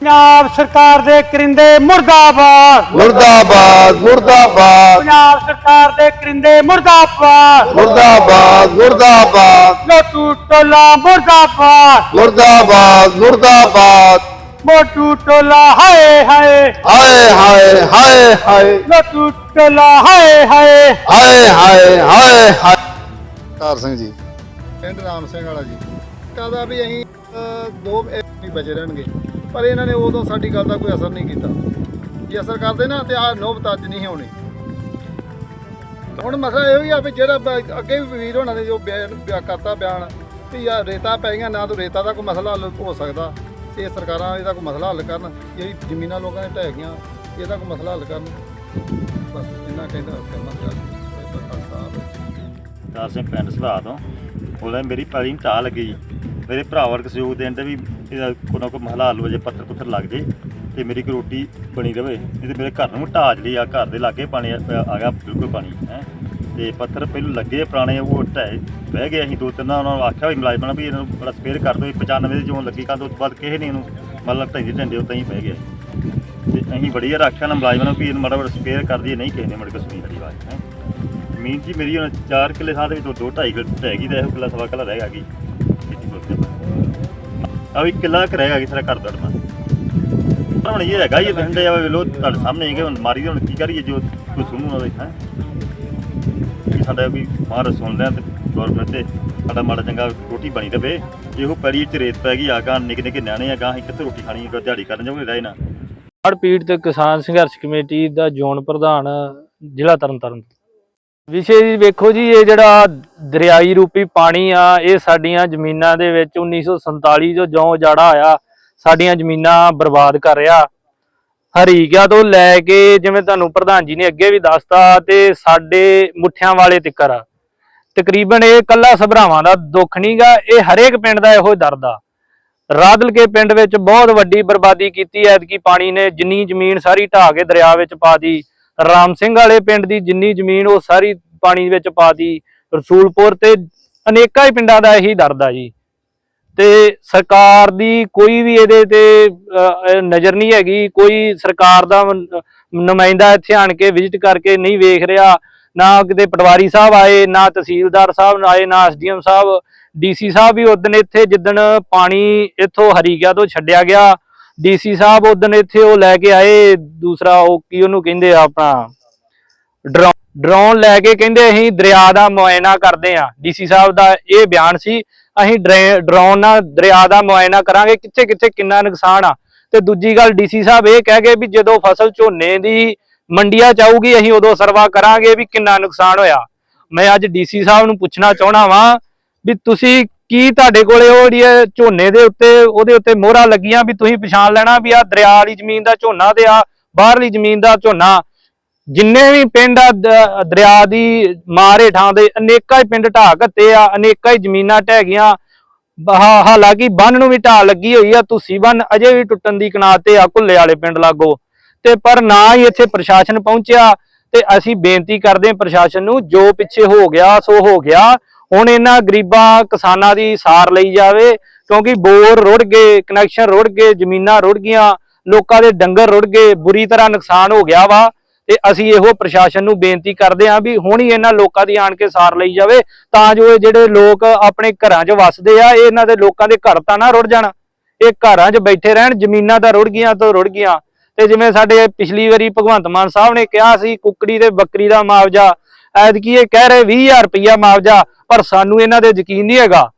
ਪੰਜਾਬ ਸਰਕਾਰ ਦੇ ਕਰਿੰਦੇ ਮੁਰਦਾਬਾਦ। ਮੁਰਦਾਬਾਦ ਮੁਰਦਾਬਾਦ। ਪੰਜਾਬ ਸਰਕਾਰ ਦੇ ਕਰਿੰਦੇ ਮੁਰਦਾਬਾਦ। ਮੁਰਦਾਬਾਦ ਮੁਰਦਾਬਾਦ। ਲੋਟੂ ਟੋਲਾ ਮੁਰਦਾਬਾਦ। ਮੁਰਦਾਬਾਦ ਮੁਰਦਾਬਾਦ। ਮੋਟੂ ਟੋਲਾ ਹਾਏ ਹਾਏ। ਹਾਏ ਹਾਏ ਹਾਏ ਹਾਏ। ਲੋਟੂ ਟੋਲਾ ਹਾਏ ਹਾਏ। ਹਾਏ ਹਾਏ ਹਾਏ ਹਾਏ। ਧਾਰ ਸਿੰਘ ਜੀ। ਪਿੰਡ ਰਾਮ ਸਿੰਘ ਵਾਲਾ ਜੀ। ਕਹਦਾ ਵੀ ਅਸੀਂ ਅਹ, ਦੋ ਨਹੀਂ ਬਚੇ ਰਹਿਣਗੇ। ਪਰ ਇਹਨਾਂ ਨੇ ਉਦੋਂ ਸਾਡੀ ਗੱਲ ਦਾ ਕੋਈ ਅਸਰ ਨਹੀਂ ਕੀਤਾ। ਜੇ ਅਸਰ ਕਰਦੇ ਨਾ ਤੇ ਆ ਨੋਬਤ ਅੱਜ ਨਹੀਂ ਹੋਣੀ। ਹੁਣ ਮਸਲਾ ਇਹ ਹੀ ਆ ਵੀ ਜਿਹੜਾ ਬ- ਅੱਗੇ ਵੀ ਵੀਰ ਹੋਣਾ ਨੇ ਜੋ ਬਿਆਨ ਬਿਆ- ਕਰਤਾ ਬਿਆਨ, ਵੀ ਯਾਰ ਰੇਤਾ ਪੈ ਗਈਆਂ, ਨਾ ਤਾਂ ਰੇਤਾ ਦਾ ਕੋਈ ਮਸਲਾ ਹੱਲ ਹੋ ਸਕਦਾ। ਤੇ ਸਰਕਾਰਾਂ ਇਹਦਾ ਕੋਈ ਮਸਲਾ ਹੱਲ ਕਰਨ, ਜਿਹੜੀ ਜ਼ਮੀਨਾਂ ਲੋਕਾਂ ਨੇ ਢਹਿ ਗਈਆਂ, ਇਹਦਾ ਕੋਈ ਮਸਲਾ ਹੱਲ ਕਰਨ। ਬਸ ਇੰਨਾ ਕਹਿੰਦਾ ਕਹਿਣਾ ਚਾਹੁੰਦਾ ਸਾਹਿਬ ਦਾਸ ਪਿੰਡ ਸੁਭਾਅ ਤੋਂ। ਉਹਨੇ ਮੇਰੀ ਪੈਲੀ ਨੂੰ ਢਾਹ ਲੱਗੀ। ਮੇਰੇ ਭਰਾ ਵਰਗ ਸਹਿਯੋਗ ਦੇਣ ਤੇ ਵੀ ਇਹਦਾ ਕੋਈ ਨਾ ਕੋਈ ਮਹਲਾ ਹੱਲ ਹੋ ਜੇ ਪੱਥਰ ਪੁੱਥਰ ਲੱਗ ਜੇ ਤੇ ਮੇਰੀ ਕੋਈ ਰੋਟੀ ਬਣੀ ਰਵੇ। ਨਹੀਂ ਤੇ ਮੇਰੇ ਘਰ ਨੂੰ ਵੀ ਢਾਹ ਜਿਹੜੀ ਆ, ਘਰ ਦੇ ਲਾਗੇ ਪਾਣੀ ਆ ਆ ਗਿਆ ਬਿਲਕੁਲ ਪਾਣੀ, ਹੈ। ਤੇ ਪੱਥਰ ਪਹਿਲਾਂ ਲੱਗੇ ਪੁਰਾਣੇ, ਉਹ ਢਾਏ ਬਹਿ ਗਏ ਅਸੀਂ ਦੋ ਤਿੰਨ ਉਹਨਾਂ ਨੂੰ ਆਖਿਆ ਵੀ ਮੁਲਾਜ਼ਮਾਂ ਨੂੰ ਵੀ ਇਹਨਾਂ ਨੂੰ ਬੜਾ ਸਪੇਅਰ ਕਰ ਦਿਓ 95 ਦੇ ਜਿਉਂ ਲੱਗੀ ਕੰਦ ਉਸ ਤੋਂ ਬਾਅਦ ਕਿਸੇ ਨੇ ਇਹਨੂੰ ਮਤਲਬ ਢੰਡੇ ਢੰਡੇ ਉਤਾਂ ਹੀ ਬਹਿ ਗਿਆ। ਤੇ ਅਸੀਂ ਬੜੀ ਵਾਰ ਆਖਿਆ ਨਾ ਮੁਲਾਜ਼ਮਾਂ ਨੂੰ ਵੀ ਇਹਨੂੰ ਮਾੜਾ ਬੜਾ ਸਪੇਅਰ ਕਰ ਦਈਏ, ਨਹੀਂ ਕਿਸੇ ਨੇ ਮੜ ਕੇ ਸੁਣੀ ਸਾਡੀ ਆਵਾਜ਼, ਹੈ। ਜ਼ਮੀਨ ਜੀ ਮੇਰੀ ਹੁਣ 4 ਕਿੱਲੇ ਥਾਂ ਦੇ ਵਿੱਚੋਂ ਦੋ 2.5 ਕਿੱਲੇ ਰਹਿ ਗਈ ਤੇ ਇਹੋ ਕਿੱਲਾ ਸਵਾ ਕਿੱਲਾ ਰਹਿ ਗਈ ਆ ਵੀ ਕਿੱਲਾ ਕੁ ਰਹਿ ਗਿਆ ਘਰ ਦਾ ਪਰ ਹੁਣ ਇਹ ਹੈਗਾ ਇਹ ਡੰਡੇ ਆ ਵੇਲੋ ਤੁਹਾਡੇ ਸਾਹਮਣੇ ਹੈਗੇ, ਹੁਣ ਮਾਰੀ ਦੇ ਹੁਣ ਕੀ ਕਰੀਏ ਜੋ ਕੋਈ ਸੁਣੂ ਨਾ ਹੈ? ਕਿ ਸਾਡਾ ਵੀ ਮਾਰ ਸੁਣ ਲਿਆ ਤੇ ਗਵਰਨਮੈਂਟ ਤੇ ਸਾਡਾ ਮਾੜਾ ਚੰਗਾ ਰੋਟੀ ਬਣੀ ਰਵੇ। ਇਹੋ ਪੈੜੀ ਚ ਰੇਤ ਪੈ ਗਈ, ਆ ਨਿੱਕੇ ਨਿੱਕੇ ਨਿਆਣੇ ਆ, ਗਾਂ ਅਸੀਂ ਕਿੱਥੇ ਰੋਟੀ ਖਾਣੀ ਹੈ ਦਿਹਾੜੀ ਕਰਨ ਜਾਓਗੇ ਰਹਿ ਨਾ। ਹੜ੍ਹ ਪੀੜਤ ਕਿਸਾਨ ਸੰਘਰਸ਼ ਕਮੇਟੀ ਦਾ ਜ਼ੋਨ ਪ੍ਰਧਾਨ ਜ਼ਿਲ੍ਹਾ ਤਰਨਤਾਰਨ। ਵਿਸ਼ੇ ਜੀ ਵੇਖੋ ਜੀ, ਇਹ ਜਿਹੜਾ ਦਰਿਆਈ ਰੂਪੀ ਪਾਣੀ ਆ, ਇਹ ਸਾਡੀਆਂ ਜ਼ਮੀਨਾਂ ਦੇ ਵਿੱਚ 1947 ਜੋ ਜੌਂ ਜਾੜਾ ਆਇਆ ਸਾਡੀਆਂ ਜ਼ਮੀਨਾਂ ਬਰਬਾਦ ਕਰ ਰਿਹਾ। ਹਰੀਕਿਆ ਤੋਂ ਲੈ ਕੇ ਜਿਵੇਂ ਤੁਹਾਨੂੰ ਪ੍ਰਧਾਨ ਜੀ ਨੇ ਅੱਗੇ ਵੀ ਦੱਸਤਾ ਤੇ ਸਾਡੇ ਮੁੱਠਿਆਂ ਵਾਲੇ ਤਿੱਕਰ ਆ। ਤਕਰੀਬਨ ਇਹ ਕੱਲਾ ਸਭਰਾਵਾਂ ਦਾ ਦੁੱਖ ਨਹੀਂਗਾ ਇਹ ਹਰੇਕ ਪਿੰਡ ਦਾ ਇਹੋ ਦਰਦ ਆ। ਰਾਦਲ ਕੇ ਪਿੰਡ ਵਿੱਚ ਬਹੁਤ ਵੱਡੀ ਬਰਬਾਦੀ ਕੀਤੀ, ਐਤਕੀ ਪਾਣੀ ਨੇ ਜਿੰਨੀ ਜ਼ਮੀਨ ਸਾਰੀ ਢਾਹ ਕੇ ਦਰਿਆ ਵਿੱਚ ਪਾ ਦੀ ਰਾਮ ਸਿੰਘ ਵਾਲੇ ਪਿੰਡ ਦੀ ਜਿੰਨੀ ਜ਼ਮੀਨ ਉਹ ਸਾਰੀ ਪਾਣੀ ਵਿੱਚ ਪਾ ਦੀ ਰਸੂਲਪੁਰ ਤੇ ਅਨੇਕਾਂ ਹੀ ਪਿੰਡਾਂ ਦਾ ਇਹੀ ਦਰਦ ਆ ਜੀ। ਤੇ ਸਰਕਾਰ ਦੀ ਕੋਈ ਵੀ ਇਹਦੇ ਤੇ ਨਜ਼ਰ ਨਹੀਂ ਹੈਗੀ। ਕੋਈ ਸਰਕਾਰ ਦਾ ਨੁਮਾਇੰਦਾ ਇੱਥੇ ਆਣ ਕੇ ਵਿਜ਼ਿਟ ਕਰਕੇ ਨਹੀਂ ਵੇਖ ਰਿਹਾ। ਨਾ ਕਿਤੇ ਪਟਵਾਰੀ ਸਾਹਿਬ ਆਏ, ਨਾ ਤਹਿਸੀਲਦਾਰ ਸਾਹਿਬ ਆਏ, ਨਾ ਐਸਡੀਐਮ ਸਾਹਿਬ। ਡੀਸੀ ਸਾਹਿਬ ਵੀ ਉਦਣ ਇੱਥੇ ਜਿੱਦਣ ਪਾਣੀ ਇੱਥੋਂ ਹਰੀਕਿਆ ਤੋਂ ਛੱਡਿਆ ਗਿਆ। ਡੀਸੀ ਸਾਹਿਬ ਉਦਣ ਇੱਥੇ ਉਹ ਲੈ ਕੇ ਆਏ। ਦੂਸਰਾ ਉਹ ਕੀ ਉਹਨੂੰ ਕਹਿੰਦੇ ਆ ਆਪਣਾ ਡਰਾ ਡਰੋਨ ਲੈ ਕੇ ਕਹਿੰਦੇ ਅਸੀਂ ਦਰਿਆ ਦਾ ਮੁਆਇਨਾ ਕਰਦੇ ਆ ਡੀਸੀ ਸਾਹਿਬ ਦਾ ਇਹ ਬਿਆਨ ਸੀ, ਅਸੀਂ ਡਰੇ- ਡਰੋਨ ਨਾਲ ਦਰਿਆ ਦਾ ਮੁਆਇਨਾ ਕਰਾਂਗੇ ਕਿੱਥੇ ਕਿੱਥੇ ਕਿੰਨਾ ਨੁਕਸਾਨ ਆ। ਤੇ ਦੂਜੀ ਗੱਲ, ਡੀਸੀ ਸਾਹਿਬ ਇਹ ਕਹਿ ਗਏ ਵੀ ਜਦੋਂ ਫਸਲ ਝੋਨੇ ਦੀ ਮੰਡੀਆਂ ਚ ਆਊਗੀ, ਅਸੀਂ ਉਦੋਂ ਸਰਵਾ ਕਰਾਂਗੇ ਵੀ ਕਿੰਨਾ ਨੁਕਸਾਨ ਹੋਇਆ। ਮੈਂ ਅੱਜ ਡੀਸੀ ਸਾਹਿਬ ਨੂੰ ਪੁੱਛਣਾ ਚਾਹਣਾ ਵਾਂ ਵੀ ਤੁਸੀਂ ਕੀ ਤੁਹਾਡੇ ਕੋਲੇ ਉਹ ਜਿਹੜੀ ਝੋਨੇ ਦੇ ਉੱਤੇ, ਉਹਦੇ ਉੱਤੇ ਮੋਹਰਾਂ ਲੱਗੀਆਂ ਵੀ ਤੁਸੀਂ ਪਛਾਣ ਲੈਣਾ ਵੀ ਆ ਦਰਿਆ ਵਾਲੀ ਜ਼ਮੀਨ ਦਾ ਝੋਨਾ ਤੇ ਆ ਬਾਹਰਲੀ ਜ਼ਮੀਨ ਦਾ ਝੋਨਾ ਜਿੰਨੇ ਵੀ ਪਿੰਡ ਆ ਦਰਿਆ ਦੀ ਮਾਰ ਹੇਠਾਂ ਦੇ ਅਨੇਕਾਂ ਹੀ ਪਿੰਡ ਢਾਹ ਘੱਤੇ ਆ, ਅਨੇਕਾਂ ਹੀ ਜ਼ਮੀਨਾਂ ਢਹਿ ਗਈਆਂ। ਹਾਲਾਂਕਿ ਬੰਨ ਨੂੰ ਵੀ ਢਾਹ ਲੱਗੀ ਹੋਈ ਆ, ਤੁਸੀਂ ਬੰਨ ਅਜੇ ਵੀ ਟੁੱਟਣ ਦੀ ਕਨਾਤ ਤੇ ਆ, ਘੁੱਲੇ ਵਾਲੇ ਪਿੰਡ ਲਾਗੋ। ਤੇ ਪਰ ਨਾ ਹੀ ਇੱਥੇ ਪ੍ਰਸ਼ਾਸਨ ਪਹੁੰਚਿਆ, ਤੇ ਅਸੀਂ ਬੇਨਤੀ ਕਰਦੇ ਹਾਂ ਪ੍ਰਸ਼ਾਸਨ ਨੂੰ, ਜੋ ਪਿੱਛੇ ਹੋ ਗਿਆ, ਸੋ ਹੋ ਗਿਆ। ਹੁਣ ਇਹਨਾਂ ਗਰੀਬਾਂ, ਕਿਸਾਨਾਂ ਦੀ ਸਾਰ ਲਈ ਜਾਵੇ, ਕਿਉਂਕਿ ਬੋਰ ਰੁੜ ਗਏ ਕਨੈਕਸ਼ਨ ਰੁੜ ਗਏ, ਜ਼ਮੀਨਾਂ ਰੁੜ ਗਈਆਂ, ਲੋਕਾਂ ਦੇ ਡੰਗਰ ਰੁੜ ਗਏ, ਬੁਰੀ ਤਰ੍ਹਾਂ ਨੁਕਸਾਨ ਹੋ ਗਿਆ ਵਾ। ਤੇ ਅਸੀਂ ਇਹੋ ਪ੍ਰਸ਼ਾਸਨ ਨੂੰ ਬੇਨਤੀ ਕਰਦੇ ਹਾਂ ਵੀ ਹੁਣ ਹੀ ਇਹਨਾਂ ਲੋਕਾਂ ਦੀ ਆਣ ਕੇ ਸਾਰ ਲਈ ਜਾਵੇ, ਤਾਂ ਜੋ ਇਹ ਜਿਹੜੇ ਲੋਕ ਆਪਣੇ ਘਰਾਂ 'ਚ ਵੱਸਦੇ ਆ ਇਹਨਾਂ ਦੇ ਲੋਕਾਂ ਦੇ ਘਰ ਤਾਂ ਨਾ ਰੁੜ ਜਾਣ। ਇਹ ਘਰਾਂ 'ਚ ਬੈਠੇ ਰਹਿਣ, ਜ਼ਮੀਨਾਂ ਤਾਂ ਰੁੜ ਗਈਆਂ ਤਾਂ ਰੁੜ ਗਈਆਂ। ਤੇ ਜਿਵੇਂ ਸਾਡੇ ਪਿਛਲੀ ਵਾਰੀ ਭਗਵੰਤ ਮਾਨ ਸਾਹਿਬ ਨੇ ਕਿਹਾ ਸੀ, ਕੁੱਕੜੀ ਤੇ ਬੱਕਰੀ ਦਾ ਮੁਆਵਜ਼ਾ, ਐਤਕੀ ਇਹ ਕਹਿ ਰਹੇ 20000 ਰੁਪਇਆ ਮੁਆਵਜ਼ਾ, ਪਰ ਸਾਨੂੰ ਇਹਨਾਂ ਦੇ ਯਕੀਨ ਨਹੀਂ ਹੈਗਾ।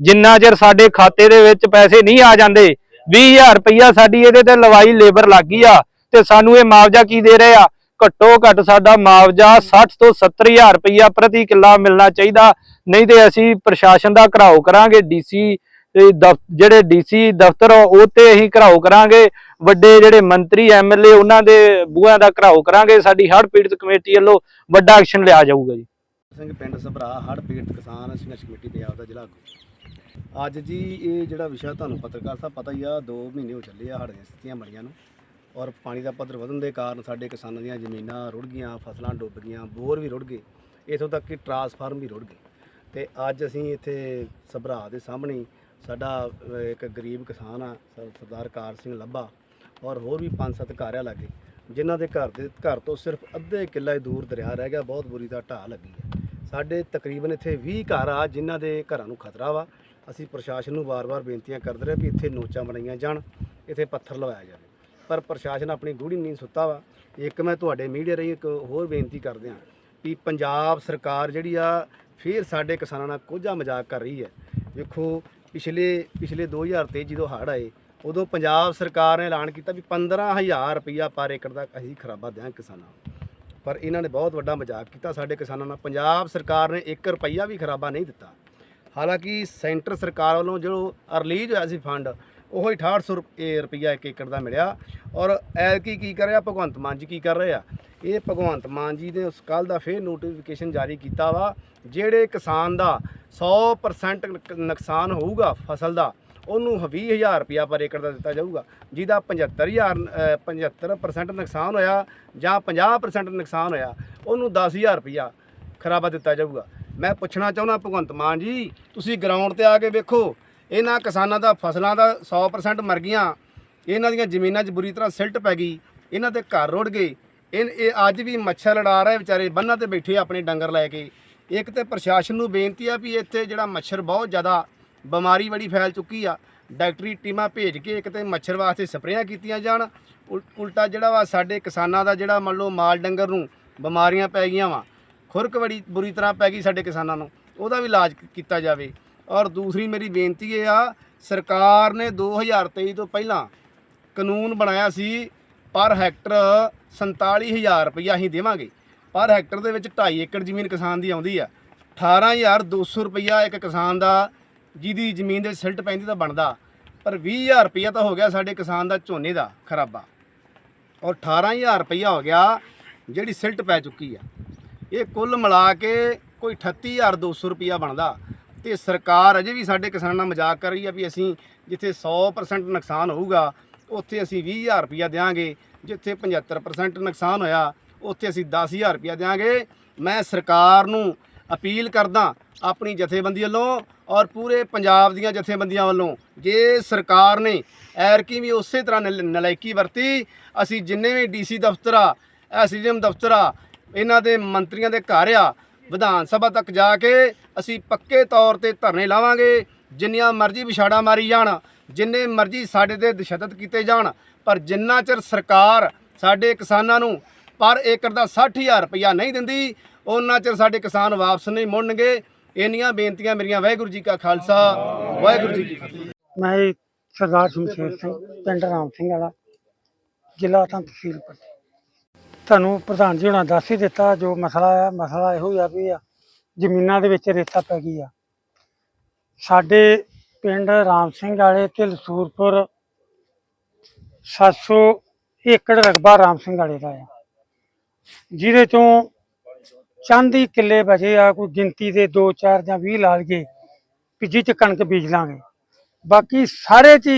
ਜਿੰਨਾ ਚਿਰ ਸਾਡੇ ਖਾਤੇ ਦੇ ਵਿੱਚ ਪੈਸੇ ਨਹੀਂ ਆ ਜਾਂਦੇ 20000 ਰੁਪਇਆ ਸਾਡੀ ਇਹਦੇ ਤੇ ਲਵਾਈ ਲੇਬਰ ਲੱਗੀ ਆ, ਤੇ ਸਾਨੂੰ ਇਹ ਮੁਆਵਜ਼ਾ ਕੀ ਦੇ ਰਹੇ ਆ? ਘੱਟੋ ਘੱਟ ਸਾਡਾ ਮੁਆਵਜ਼ਾ 60 ਤੋਂ 70000 ਰੁਪਇਆ ਪ੍ਰਤੀ ਕਿੱਲਾ ਮਿਲਣਾ ਚਾਹੀਦਾ। ਨਹੀਂ ਤੇ ਅਸੀਂ ਪ੍ਰਸ਼ਾਸਨ ਦਾ ਘਰਾਓ ਕਰਾਂਗੇ, ਡੀਸੀ ਜਿਹੜੇ ਡੀਸੀ ਦਫ਼ਤਰ ਉਹ ਤੇ ਅਸੀਂ ਘਰਾਓ ਕਰਾਂਗੇ। ਵੱਡੇ ਜਿਹੜੇ ਮੰਤਰੀ ਐਮਐਲਏ ਉਹਨਾਂ ਦੇ ਬੂਹਾਂ ਦਾ ਘਰਾਓ ਕਰਾਂਗੇ। ਸਾਡੀ ਹੜ੍ਹ ਪੀੜਤ ਕਮੇਟੀ ਵੱਲੋਂ ਵੱਡਾ ਐਕਸ਼ਨ ਲਿਆ ਜਾਊਗਾ ਜੀ। ਸਿੰਘ ਪਿੰਡ ਸਭਰਾ, ਹੜ੍ਹ ਪੀੜਤ ਕਿਸਾਨ ਸੰਘਰਸ਼ ਕਮੇਟੀ ਪੰਜਾਬ ਦਾ ਜ਼ਿਲ੍ਹਾ ਆਗੂ ਅੱਜ ਜੀ ਇਹ ਜਿਹੜਾ ਵਿਸ਼ਾ ਤੁਹਾਨੂੰ ਪੱਤਰਕਾਰ ਸਾਹਿਬ ਪਤਾ ਹੀ ਆ 2 ਮਹੀਨੇ ਹੋ ਚੱਲੇ ਆ ਹੜ੍ਹ ਦੀਆਂ ਸਥਿਤੀਆਂ ਬਣੀਆਂ ਨੂੰ। ਔਰ ਪਾਣੀ ਦਾ ਪੱਧਰ ਵਧਣ ਦੇ ਕਾਰਨ ਸਾਡੇ ਕਿਸਾਨਾਂ ਦੀਆਂ ਜ਼ਮੀਨਾਂ ਰੁੜ ਗਈਆਂ, ਫਸਲਾਂ ਡੁੱਬ ਗਈਆਂ, ਬੋਰ ਵੀ ਰੁੜ ਗਏ। ਇਥੋਂ ਤੱਕ ਕਿ ਟਰਾਂਸਫਾਰਮ ਵੀ ਰੁੜ ਗਏ। ਤੇ ਅੱਜ ਅਸੀਂ ਇੱਥੇ ਸਭਰਾ ਦੇ ਸਾਹਮਣੇ ਸਾਡਾ ਇੱਕ ਗਰੀਬ ਕਿਸਾਨ ਆ ਸਰਦਾਰ ਕਾਰ ਸਿੰਘ ਲੱਭਾ ਔਰ ਹੋਰ ਵੀ ਪੰਜ ਸੱਤ ਘਰ ਆ ਲਾਗੇ, ਜਿਨ੍ਹਾਂ ਦੇ ਘਰ ਦੇ, ਘਰ ਤੋਂ ਸਿਰਫ ਅੱਧੇ ਕਿੱਲਾ ਹੀ ਦੂਰ ਦਰਿਆ ਰਹਿ ਗਿਆ, ਬਹੁਤ ਬੁਰੀ ਦਾ ਢਾਹ ਲੱਗੀ ਹੈ। ਸਾਡੇ ਤਕਰੀਬਨ ਇੱਥੇ 20 ਘਰ ਆ, ਜਿਨ੍ਹਾਂ ਦੇ ਘਰਾਂ ਨੂੰ ਖਤਰਾ ਵਾ। ਅਸੀਂ ਪ੍ਰਸ਼ਾਸਨ ਨੂੰ ਵਾਰ-ਵਾਰ ਬੇਨਤੀਆਂ ਕਰਦੇ ਰਹੇ ਵੀ ਇੱਥੇ ਨੋਚਾਂ ਬਣਾਈਆਂ ਜਾਣ, ਇੱਥੇ ਪੱਥਰ ਲਵਾਇਆ ਜਾਵੇ। ਪਰ ਪ੍ਰਸ਼ਾਸਨ ਆਪਣੀ ਗੂੜੀ ਨੀਂਦ ਸੁੱਤਾ ਵਾ। ਇੱਕ ਮੈਂ ਤੁਹਾਡੇ ਮੀਡੀਆ ਰਾਹੀਂ ਇੱਕ ਹੋਰ ਬੇਨਤੀ ਕਰਦੇ ਹਾਂ ਵੀ ਪੰਜਾਬ ਸਰਕਾਰ ਜਿਹੜੀ ਆ, ਫਿਰ ਸਾਡੇ ਕਿਸਾਨਾਂ ਨਾਲ ਕੋਝਾ ਮਜ਼ਾਕ ਕਰ ਰਹੀ ਹੈ। ਵੇਖੋ, ਪਿਛਲੇ ਪਿਛਲੇ 2023 ਜਦੋਂ ਹੜ੍ਹ ਆਏ, ਉਦੋਂ ਪੰਜਾਬ ਸਰਕਾਰ ਨੇ ਐਲਾਨ ਕੀਤਾ ਵੀ 15000 ਰੁਪਇਆ ਪਰ ਏਕੜ ਦਾ ਅਸੀਂ ਖਰਾਬਾ ਦਿਆਂ ਕਿਸਾਨਾਂ ਨੂੰ। ਪਰ ਇਹਨਾਂ ਨੇ ਬਹੁਤ ਵੱਡਾ ਮਜ਼ਾਕ ਕੀਤਾ ਸਾਡੇ ਕਿਸਾਨਾਂ ਨਾਲ। ਪੰਜਾਬ ਸਰਕਾਰ ਨੇ 1 ਰੁਪਈਆ ਵੀ ਖਰਾਬਾ ਨਹੀਂ ਦਿੱਤਾ। ਹਾਲਾਂਕਿ ਸੈਂਟਰ ਸਰਕਾਰ ਵੱਲੋਂ ਜੋ ਰਿਲੀਜ਼ ਹੋਇਆ ਸੀ ਫੰਡ ਉਹ ਹੀ 6800 ਰੁਪਏ ਰੁਪਈਆ ਇੱਕ ਏਕੜ ਦਾ ਮਿਲਿਆ। ਔਰ ਐਤਕੀ ਕੀ ਕਰ ਰਿਹਾ? ਭਗਵੰਤ ਮਾਨ ਜੀ ਕੀ ਕਰ ਰਹੇ ਆ? ਇਹ ਭਗਵੰਤ ਮਾਨ ਜੀ ਨੇ ਉਸ ਕੱਲ ਦਾ ਫੇਰ ਨੋਟੀਫਿਕੇਸ਼ਨ ਜਾਰੀ ਕੀਤਾ ਵਾ ਜਿਹੜੇ ਕਿਸਾਨ ਦਾ 100% ਨੁਕਸਾਨ ਹੋਊਗਾ ਫਸਲ ਦਾ ਉਹਨੂੰ 20000 ਰੁਪਇਆ ਪਰ ਏਕੜ ਦਾ ਦਿੱਤਾ ਜਾਊਗਾ। ਜਿਹਦਾ 75000 ਅ, 75% ਨੁਕਸਾਨ ਹੋਇਆ ਜਾਂ 50% ਨੁਕਸਾਨ ਹੋਇਆ ਉਹਨੂੰ 10000 ਰੁਪਇਆ ਖਰਾਬਾ ਦਿੱਤਾ ਜਾਊਗਾ। ਮੈਂ ਪੁੱਛਣਾ ਚਾਹੁੰਦਾ ਭਗਵੰਤ ਮਾਨ ਜੀ ਤੁਸੀਂ ਗਰਾਊਂਡ ਤੇ ਆ ਕੇ ਵੇਖੋ ਇਹਨਾਂ ਕਿਸਾਨਾਂ ਦਾ ਫਸਲਾਂ ਦਾ 100% ਮਰ ਗਈਆਂ। ਇਹਨਾਂ ਦੀਆਂ ਜ਼ਮੀਨਾਂ 'ਚ ਬੁਰੀ ਤਰ੍ਹਾਂ ਸਿਲਟ ਪੈ ਗਈ। ਇਹਨਾਂ ਦੇ ਘਰ ਰੁੜ ਗਏ। ਇਹ ਇਹ ਅੱਜ ਵੀ ਮੱਛਰ ਲੜਾ ਰਹੇ ਵਿਚਾਰੇ, ਬੰਨਾਂ ਤੇ ਬੈਠੇ ਆਪਣੇ ਡੰਗਰ ਲੈ ਕੇ। ਇੱਕ ਤੇ ਪ੍ਰਸ਼ਾਸਨ ਨੂੰ ਬੇਨਤੀ ਆ ਵੀ ਇੱਥੇ ਜਿਹੜਾ ਮੱਛਰ ਬਹੁਤ ਜ਼ਿਆਦਾ ਬਿਮਾਰੀ ਬੜੀ ਫੈਲ ਚੁੱਕੀ ਆ, ਡਾਕਟਰੀ ਟੀਮਾਂ ਭੇਜ ਕੇ ਇੱਕ ਤੇ ਮੱਛਰ ਵਾਸਤੇ ਸਪਰੇਆਂ ਕੀਤੀਆਂ ਜਾਣ। ਉਲ- ਉਲਟਾ ਜਿਹੜਾ ਵਾ ਸਾਡੇ ਕਿਸਾਨਾਂ ਦਾ ਜਿਹੜਾ ਮੰਨ ਲਓ ਮਾਲ ਡੰਗਰ ਨੂੰ ਬਿਮਾਰੀਆਂ ਪੈ ਗਈਆਂ ਵਾ, ਖੁਰਕ ਬੜੀ ਬੁਰੀ ਤਰ੍ਹਾਂ ਪੈ ਗਈ ਸਾਡੇ ਕਿਸਾਨਾਂ ਨੂੰ। ਉਹਦਾ ਵੀ ਇਲਾਜ ਕੀਤਾ ਜਾਵੇ। ਔਰ ਦੂਸਰੀ ਮੇਰੀ ਬੇਨਤੀ ਇਹ ਆ, ਸਰਕਾਰ ਨੇ 2023 ਤੋਂ ਪਹਿਲਾਂ ਕਾਨੂੰਨ ਬਣਾਇਆ ਸੀ, ਪਰ ਹੈਕਟਰ 47000 ਰੁਪਈਆ ਅਸੀਂ ਦੇਵਾਂਗੇ। ਪਰ ਹੈਕਟਰ ਦੇ ਵਿੱਚ 2.5 ਏਕੜ ਜ਼ਮੀਨ ਕਿਸਾਨ ਦੀ ਆਉਂਦੀ ਆ। 18200 ਰੁਪਈਆ ਇੱਕ ਕਿਸਾਨ ਦਾ, ਜਿਹਦੀ ਜ਼ਮੀਨ ਦੇ ਸਿਲਟ ਪੈਂਦੀ ਤਾਂ ਬਣਦਾ, ਪਰ 20000 ਰੁਪਈਆ ਤਾਂ ਹੋ ਗਿਆ ਸਾਡੇ ਕਿਸਾਨ ਦਾ ਝੋਨੇ ਦਾ ਖਰਾਬਾ। ਔਰ 18000 ਰੁਪਈਆ ਹੋ ਗਿਆ ਜਿਹੜੀ ਸਿਲਟ ਪੈ ਚੁੱਕੀ ਆ। ਇਹ ਕੁੱਲ ਮਿਲਾ ਕੇ ਕੋਈ 38200 ਰੁਪਈਆ ਬਣਦਾ। ਤੇ ਸਰਕਾਰ ਅਜੇ ਵੀ ਸਾਡੇ ਕਿਸਾਨਾਂ ਨਾਲ ਮਜ਼ਾਕ ਕਰ ਰਹੀ ਆ ਵੀ ਅਸੀਂ ਜਿੱਥੇ 100% ਨੁਕਸਾਨ ਹੋਊਗਾ, ਉੱਥੇ ਅਸੀਂ 20000 ਰੁਪਈਆ ਦੇਵਾਂਗੇ ਜਿੱਥੇ 75% ਨੁਕਸਾਨ ਹੋਇਆ, ਉੱਥੇ ਅਸੀਂ 10000 ਰੁਪਈਆ ਦੇਵਾਂਗੇ ਮੈਂ ਸਰਕਾਰ ਨੂੰ ਅਪੀਲ ਕਰਦਾ ਆਪਣੀ ਜਥੇਬੰਦੀ ਵੱਲੋਂ ਔਰ ਪੂਰੇ ਪੰਜਾਬ ਦੀਆਂ ਜਥੇਬੰਦੀਆਂ ਵੱਲੋਂ, ਜੇ ਸਰਕਾਰ ਨੇ ਐਰਕੀ ਵੀ ਉਸੇ ਤਰ੍ਹਾਂ ਨਲ- ਨਲਾਇਕੀ ਵਰਤੀ, ਅਸੀਂ ਜਿੰਨੇ ਵੀ ਡੀਸੀ ਦਫ਼ਤਰ ਆ, ਐਸਡੀਐਮ ਦਫ਼ਤਰ ਆ, ਇਹਨਾਂ ਦੇ ਮੰਤਰੀਆਂ ਦੇ ਘਰ ਆ ਵਿਧਾਨ ਸਭਾ ਤੱਕ ਜਾ ਕੇ ਅਸੀਂ ਪੱਕੇ ਤੌਰ ਤੇ ਧਰਨੇ ਲਾਵਾਂਗੇ, ਜਿੰਨੀਆਂ ਮਰਜ਼ੀ ਵਿਛਾੜਾ ਮਾਰੀ ਜਾਣ, ਜਿੰਨੇ ਮਰਜ਼ੀ ਸਾਡੇ ਤੇ ਤਸ਼ੱਦਦ ਕੀਤੇ ਜਾਣ, ਪਰ ਜਿੰਨਾ ਚਿਰ ਸਰਕਾਰ ਸਾਡੇ ਕਿਸਾਨਾਂ ਨੂੰ ਪਰ ਏਕੜ ਦਾ 60000 ਰੁਪਇਆ ਨਹੀਂ ਦਿੰਦੀ ਉਹਨਾਂ ਚਿਰ ਸਾਡੇ ਕਿਸਾਨ ਵਾਪਸ ਨਹੀਂ ਮੁੜਨਗੇ। ਇੰਨੀਆਂ ਬੇਨਤੀਆਂ ਮੇਰੀਆਂ, ਵਾਹਿਗੁਰੂ ਜੀ ਕਾ ਖਾਲਸਾ, ਵਾਹਿਗੁਰੂ ਜੀ ਕੀ ਫਤਿਹ। ਮੈਂ ਸਰਦਾਰ ਸ਼ਮਸ਼ੇਰ ਸਿੰਘ, ਪਿੰਡ ਰਾਮ ਸਿੰਘ ਵਾਲਾ, ਜ਼ਿਲ੍ਹਾ ਤਾਂ ਤਹਿਸੀਲ ਪੱਟੀ ਤੁਹਾਨੂੰ ਪ੍ਰਧਾਨ ਜੀ ਹੁਣਾਂ ਦੱਸ ਹੀ ਦਿੱਤਾ, ਜੋ ਮਸਲਾ ਆ, ਮਸਲਾ ਇਹੋ ਆ ਵੀ ਆ, ਜ਼ਮੀਨਾਂ ਦੇ ਵਿੱਚ ਰੇਤਾ ਪੈ ਗਈ ਆ। ਸਾਡੇ ਪਿੰਡ ਰਾਮ ਸਿੰਘ ਵਾਲੇ ਤੇ ਲਸੂਰਪੁਰ 700 ਏਕੜ ਰਕਬਾ ਰਾਮ ਸਿੰਘ ਵਾਲੇ ਦਾ ਆ। ਜਿਹਦੇ ਚੋਂ ਚੰਦ ਹੀ ਕਿੱਲੇ ਬਚੇ ਆ, ਕੋਈ ਗਿਣਤੀ ਦੇ 2 4 ਜਾਂ 20 ਲਾ ਲਈਏ ਵੀ ਜਿਹ ਚ ਕਣਕ ਬੀਜ ਲਾਂਗੇ। ਬਾਕੀ ਸਾਰੇ ਚ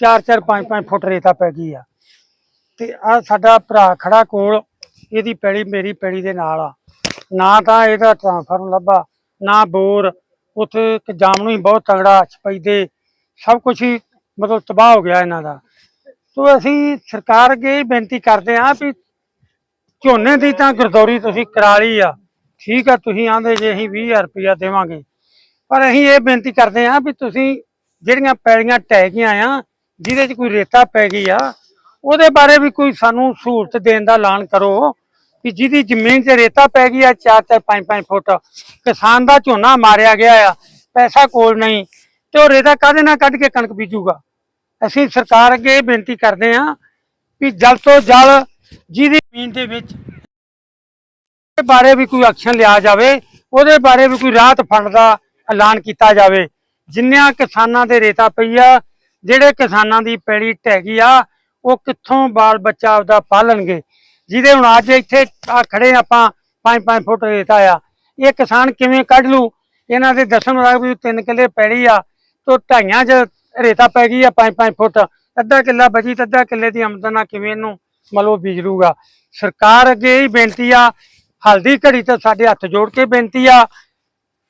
4-4 5-5 ਫੁੱਟ ਰੇਤਾ ਪੈ ਗਈ ਆ। ਤੇ ਆ ਸਾਡਾ ਭਰਾ ਖੜਾ ਕੋਲ, ਇਹਦੀ ਪੈੜੀ ਮੇਰੀ ਪੈੜੀ ਦੇ ਨਾਲ ਆ। ਨਾ ਤਾਂ ਇਹਦਾ ਟ੍ਰਾਂਸਫਾਰਮ ਲੱਭਾ, ਨਾ ਬੋਰ। ਉੱਥੇ ਇੱਕ ਜਾਮ ਨੂੰ ਹੀ ਬਹੁਤ ਤਗੜਾ ਛਪਈਦੇ ਸਭ ਕੁਝ ਹੀ ਮਤਲਬ ਤਬਾਹ ਹੋ ਗਿਆ ਇਹਨਾਂ ਦਾ। ਸੋ ਅਸੀਂ ਸਰਕਾਰ ਅੱਗੇ ਇਹ ਬੇਨਤੀ ਕਰਦੇ ਹਾਂ ਵੀ ਝੋਨੇ ਦੀ ਤਾਂ ਗਰਦੌਰੀ ਤੁਸੀਂ ਕਰਾ ਲਈ ਆ। ਠੀਕ ਆ, ਤੁਸੀਂ ਆਂਦੇ ਜੇ ਅਸੀਂ 20000 ਰੁਪਇਆ ਦੇਵਾਂਗੇ। ਪਰ ਅਸੀਂ ਇਹ ਬੇਨਤੀ ਕਰਦੇ ਹਾਂ ਵੀ ਤੁਸੀਂ ਜਿਹੜੀਆਂ ਪੈਲੀਆਂ ਟਹਿ ਗਈਆਂ ਆ, ਜਿਹਦੇ 'ਚ ਕੋਈ ਰੇਤਾ ਪੈ ਗਈ ਆ ਉਹਦੇ ਬਾਰੇ ਵੀ ਕੋਈ ਸਾਨੂੰ ਸਹੂਲਤ ਦੇਣ ਦਾ ਐਲਾਨ ਕਰੋ ਕਿ ਜਿਹਦੀ ਜ਼ਮੀਨ 'ਚ ਰੇਤਾ ਪੈ ਗਈ ਆ 4-4 5-5 ਫੁੱਟ, ਕਿਸਾਨ ਦਾ ਝੋਨਾ ਮਾਰਿਆ ਗਿਆ ਆ, ਪੈਸਾ ਕੋਲ ਨਹੀਂ ਤੇ ਉਹ ਰੇਤਾ ਕਾਹਦੇ ਨਾਲ ਕੱਢ ਕੇ ਕਣਕ ਬੀਜੂਗਾ? ਅਸੀਂ ਸਰਕਾਰ ਅੱਗੇ ਬੇਨਤੀ ਕਰਦੇ ਹਾਂ ਵੀ ਜਲ ਤੋਂ ਜਲ ਜਿਹਦੀ ਜ਼ਮੀਨ ਦੇ ਵਿੱਚ ਦੇ ਬਾਰੇ ਵੀ ਕੋਈ ਐਕਸ਼ਨ ਲਿਆ ਜਾਵੇ, ਉਹਦੇ ਬਾਰੇ ਵੀ ਕੋਈ ਰਾਹਤ ਫੰਡ ਦਾ ਐਲਾਨ ਕੀਤਾ ਜਾਵੇ। ਜਿੰਨਿਆਂ ਕਿਸਾਨਾਂ ਦੇ ਰੇਤਾ ਪਈ ਆ, ਜਿਹੜੇ ਕਿਸਾਨਾਂ ਦੀ ਪੈੜੀ ਢਹਿ ਗਈ ਆ ਉਹ ਕਿੱਥੋਂ ਬਾਲ ਬੱਚਾ ਆਪਦਾ ਪਾਲਣਗੇ? ਜਿਹਦੇ ਹੁਣ ਅੱਜ ਇੱਥੇ ਆ ਖੜੇ ਆਪਾਂ 5-5 ਫੁੱਟ ਰੇਤਾ ਆ ਇਹ ਕਿਸਾਨ ਕਿਵੇਂ ਕੱਢ ਲੂ ਇਹਨਾਂ ਦੇ ਦੱਸਣ ਮੁਤਾਬਕ ਵੀ ਤਿੰਨ ਕਿੱਲੇ ਪੈੜੀ ਆ, ਤੋਂ ਢਾਈਆਂ 'ਚ ਰੇਤਾ ਪੈ ਗਈ ਆ 5-5 ਫੁੱਟ। ਅੱਧਾ ਕਿੱਲਾ ਬਚੀ ਤੇ ਅੱਧਾ ਕਿੱਲੇ ਦੀ ਆਮਦਨ ਨਾਲ ਕਿਵੇਂ ਇਹਨੂੰ ਮਤਲਬ ਬੀਜਲੂਗਾ ਸਰਕਾਰ ਅੱਗੇ ਇਹ ਬੇਨਤੀ ਆ, ਹਲਦੀ ਘੜੀ ਤੇ ਸਾਡੇ ਹੱਥ ਜੋੜ ਕੇ ਬੇਨਤੀ ਆ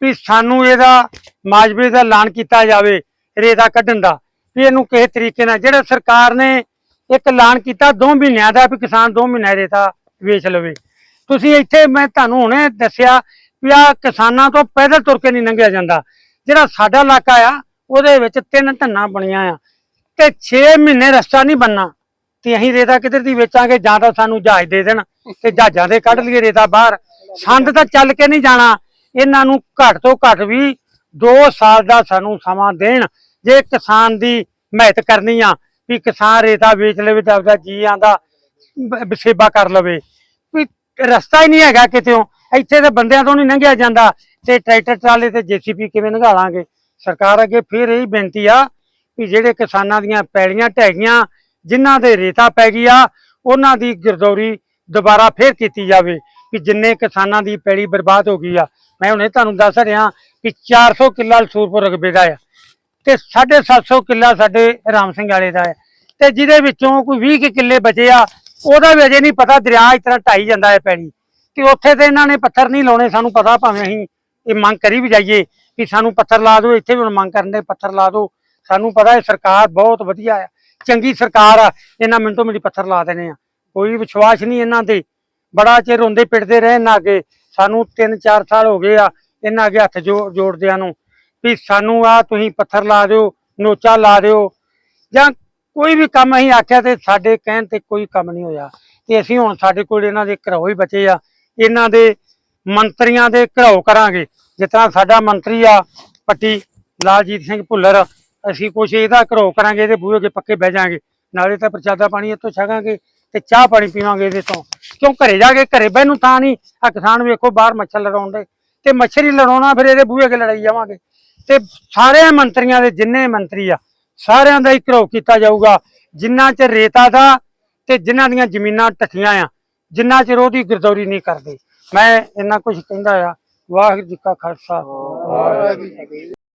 ਵੀ ਸਾਨੂੰ ਇਹਦਾ ਮਾਜਵੇ ਦਾ ਐਲਾਨ ਕੀਤਾ ਜਾਵੇ ਰੇਤਾ ਕੱਢਣ ਦਾ, ਵੀ ਇਹਨੂੰ ਕਿਸੇ ਤਰੀਕੇ ਨਾਲ, ਜਿਹੜਾ ਸਰਕਾਰ ਨੇ ਇੱਕ ਐਲਾਨ ਕੀਤਾ 2 ਮਹੀਨਿਆਂ ਦਾ, ਵੀ ਕਿਸਾਨ 2 ਮਹੀਨਿਆਂ ਰੇਤਾ ਵੇਚ ਲਵੇ। ਤੁਸੀਂ ਇੱਥੇ ਮੈਂ ਤੁਹਾਨੂੰ ਹੁਣੇ ਦੱਸਿਆ ਵੀ ਆ ਕਿਸਾਨਾਂ ਤੋਂ ਪੈਦਲ ਤੁਰ ਕੇ ਨਹੀਂ ਲੰਘਿਆ ਜਾਂਦਾ। ਜਿਹੜਾ ਸਾਡਾ ਇਲਾਕਾ ਆ, ਉਹਦੇ ਵਿੱਚ ਤਿੰਨ ਧੰਨਾ ਬਣੀਆਂ ਆ। ਤੇ 6 ਮਹੀਨੇ ਰਸਤਾ ਨਹੀਂ ਬੰਨਾ ਤੇ ਅਸੀਂ ਰੇਤਾ ਕਿੱਧਰ ਦੀ ਵੇਚਾਂਗੇ? ਜਾਂ ਤਾਂ ਸਾਨੂੰ ਜਹਾਜ਼ ਦੇ ਦੇਣ ਤੇ ਜਹਾਜ਼ਾਂ ਦੇ ਕੱਢ ਲਈਏ ਰੇਤਾ ਬਾਹਰ। ਸੰਦ ਤਾਂ ਚੱਲ ਕੇ ਨਹੀਂ ਜਾਣਾ। ਇਹਨਾਂ ਨੂੰ ਘੱਟ ਤੋਂ ਘੱਟ ਵੀ 2 ਸਾਲ ਦਾ ਸਾਨੂੰ ਸਮਾਂ ਦੇਣ, ਜੇ ਕਿਸਾਨ ਦੀ ਮਿਹਨਤ ਕਰਨੀ ਆ। ਵੀ ਕਿਸਾਨ ਰੇਤਾ ਵੇਚ ਲਵੇ ਤਾਂ ਆਪਦਾ ਜੀ ਆਂਦਾ ਸੇਵਾ ਕਰ ਲਵੇ। ਵੀ ਰਸਤਾ ਹੀ ਨਹੀਂ ਹੈਗਾ ਕਿਤੇੋਂ ਇੱਥੇ ਤੇ ਬੰਦਿਆਂ ਤੋਂ ਨਹੀਂ ਲੰਘਿਆ ਜਾਂਦਾ। ਤੇ ਟਰੈਕਟਰ, ਟਰਾਲੇ ਤੇ ਜੀਸੀਪੀ ਕਿਵੇਂ ਲੰਘਾਲਾਂਗੇ? ਸਰਕਾਰ ਅੱਗੇ ਫਿਰ ਇਹ ਬੇਨਤੀ ਆ ਵੀ ਜਿਹੜੇ ਕਿਸਾਨਾਂ ਦੀਆਂ ਪੈਲੀਆਂ ਢਹਿ ਗਈਆਂ ਜਿਨ੍ਹਾਂ ਦੇ ਰੇਤਾ ਪੈ ਗਈ ਆ, ਉਹਨਾਂ ਦੀ ਗਿਰਦੌਰੀ ਦੁਬਾਰਾ ਫੇਰ ਕੀਤੀ ਜਾਵੇ। ਕਿ ਜਿੰਨੇ ਕਿਸਾਨਾਂ ਦੀ ਪੈਲੀ ਬਰਬਾਦ ਹੋ ਗਈ ਆ, ਮੈਂ ਹੁਣੇ ਤੁਹਾਨੂੰ ਦੱਸ ਰਿਹਾ ਕਿ 400 ਕਿੱਲਾ ਸੂਰਪੁਰ ਰਕਬੇ ਦਾ ਆ। ਤੇ 750 ਕਿੱਲਾ ਸਾਡੇ ਰਾਮ ਸਿੰਘ ਵਾਲੇ ਦਾ ਹੈ। ਤੇ ਜਿਹਦੇ ਵਿੱਚੋਂ ਕੋਈ 20 ਕੁ ਕਿੱਲੇ ਬਚੇ ਆ, ਉਹਦਾ ਵੀ ਅਜੇ ਨਹੀਂ ਪਤਾ, ਦਰਿਆ ਇਸ ਤਰ੍ਹਾਂ ਢਾਈ ਜਾਂਦਾ ਹੈ ਪੈਲੀ। ਤੇ ਉੱਥੇ ਤੇ ਇਹਨਾਂ ਨੇ ਪੱਥਰ ਨਹੀਂ ਲਾਉਣੇ, ਸਾਨੂੰ ਪਤਾ ਭਾਵੇਂ ਅਸੀਂ ਇਹ ਮੰਗ ਕਰੀ ਵੀ ਜਾਈਏ ਕਿ ਸਾਨੂੰ ਪੱਥਰ ਲਾ ਦਿਓ, ਇੱਥੇ ਵੀ ਹੁਣ ਮੰਗ ਕਰਨ ਦੇ ਪੱਥਰ ਲਾ ਦਿਓ। ਸਾਨੂੰ ਪਤਾ ਹੈ ਸਰਕਾਰ ਬਹੁਤ ਵਧੀਆ ਆ ਚੰਗੀ ਸਰਕਾਰ ਆ, ਇਹਨਾਂ ਮਿੰਟੋ ਮਿੰਟ ਪੱਥਰ ਲਾ ਦੇਣੇ ਆ। ਕੋਈ ਵਿਸ਼ਵਾਸ ਨਹੀਂ ਇਹਨਾਂ ਤੇ। ਬੜਾ ਚਿਰ ਰੋਂਦੇ ਪਿੱਟਦੇ ਰਹੇ, ਇਹਨਾਂ ਅੱਗੇ। ਸਾਨੂੰ 3-4 ਸਾਲ ਹੋ ਗਏ ਆ, ਇਹਨਾਂ ਅੱਗੇ ਹੱਥ ਜੋ ਜੋੜਦਿਆਂ ਨੂੰ। ਵੀ ਸਾਨੂੰ ਆ ਤੁਸੀਂ ਪੱਥਰ ਲਾ ਦਿਓ, ਨੋਚਾ ਲਾ ਦਿਓ, ਜਾਂ ਕੋਈ ਵੀ ਕੰਮ ਅਸੀਂ ਆਖਿਆ ਤੇ ਸਾਡੇ ਕਹਿਣ ਤੇ ਕੋਈ ਕੰਮ ਨਹੀਂ ਹੋਇਆ। ਤੇ ਅਸੀਂ ਹੁਣ ਸਾਡੇ ਕੋਲ ਇਹਨਾਂ ਦੇ ਘਰੋਂ ਹੀ ਬਚੇ ਆ। ਇਹਨਾਂ ਦੇ ਮੰਤਰੀਆਂ ਦੇ ਘਰੋਂ ਕਰਾਂਗੇ। ਜਿਸ ਤਰ੍ਹਾਂ ਸਾਡਾ ਮੰਤਰੀ ਆ, ਪੱਟੀ ਲਾਲਜੀਤ ਸਿੰਘ ਭੁੱਲਰ, ਅਸੀਂ ਕੁਛ ਇਹਦਾ ਘਰੋਂ ਕਰਾਂਗੇ, ਇਹਦੇ ਬੂਹੇ ਅੱਗੇ ਪੱਕੇ ਬਹਿ ਜਾਾਂਗੇ। ਨਾਲੇ ਤਾਂ ਪ੍ਰਸ਼ਾਦਾ ਪਾਣੀ ਇੱਥੋਂ ਛਕਾਂਗੇ ਤੇ ਚਾਹ ਪਾਣੀ ਪੀਵਾਂਗੇ ਇਹਦੇ ਤੋਂ। ਕਿਉਂ ਘਰੇ ਜਾ ਕੇ ਘਰੇ ਬਹਿ ਨੂੰ ਥਾਂ ਨਹੀਂ। ਆ ਕਿਸਾਨ ਵੇਖੋ ਬਾਹਰ ਮੱਛਰ ਲੜਾਉਣ ਦੇ। ਤੇ ਮੱਛਰ ਹੀ ਲੜਾਉਣਾ, ਫਿਰ ਇਹਦੇ ਬੂਹੇ ਅੱਗੇ ਲੜਾਈ ਜਾਵਾਂਗੇ। ਤੇ ਸਾਰੇ ਮੰਤਰੀਆਂ ਦੇ ਜਿੰਨੇ ਮੰਤਰੀ ਆ, ਸਾਰਿਆਂ ਦਾ ਹੀ ਘਰੋ ਕੀਤਾ ਜਾਊਗਾ। ਜਿੰਨਾ ਚ ਰੇਤਾ ਦਾ ਤੇ ਜਿਨ੍ਹਾਂ ਦੀਆਂ ਜ਼ਮੀਨਾਂ ਟੱਠੀਆਂ ਆ, ਜਿੰਨਾ ਚਿਰ ਉਹਦੀ ਗਿਰਦੌਰੀ ਨਹੀਂ ਕਰਦੇ। ਮੈਂ ਇੰਨਾ ਕੁਝ ਕਹਿੰਦਾ ਆ। ਵਾਹਿਗੁਰੂ ਜੀ ਕਾ ਖਾਲਸਾ।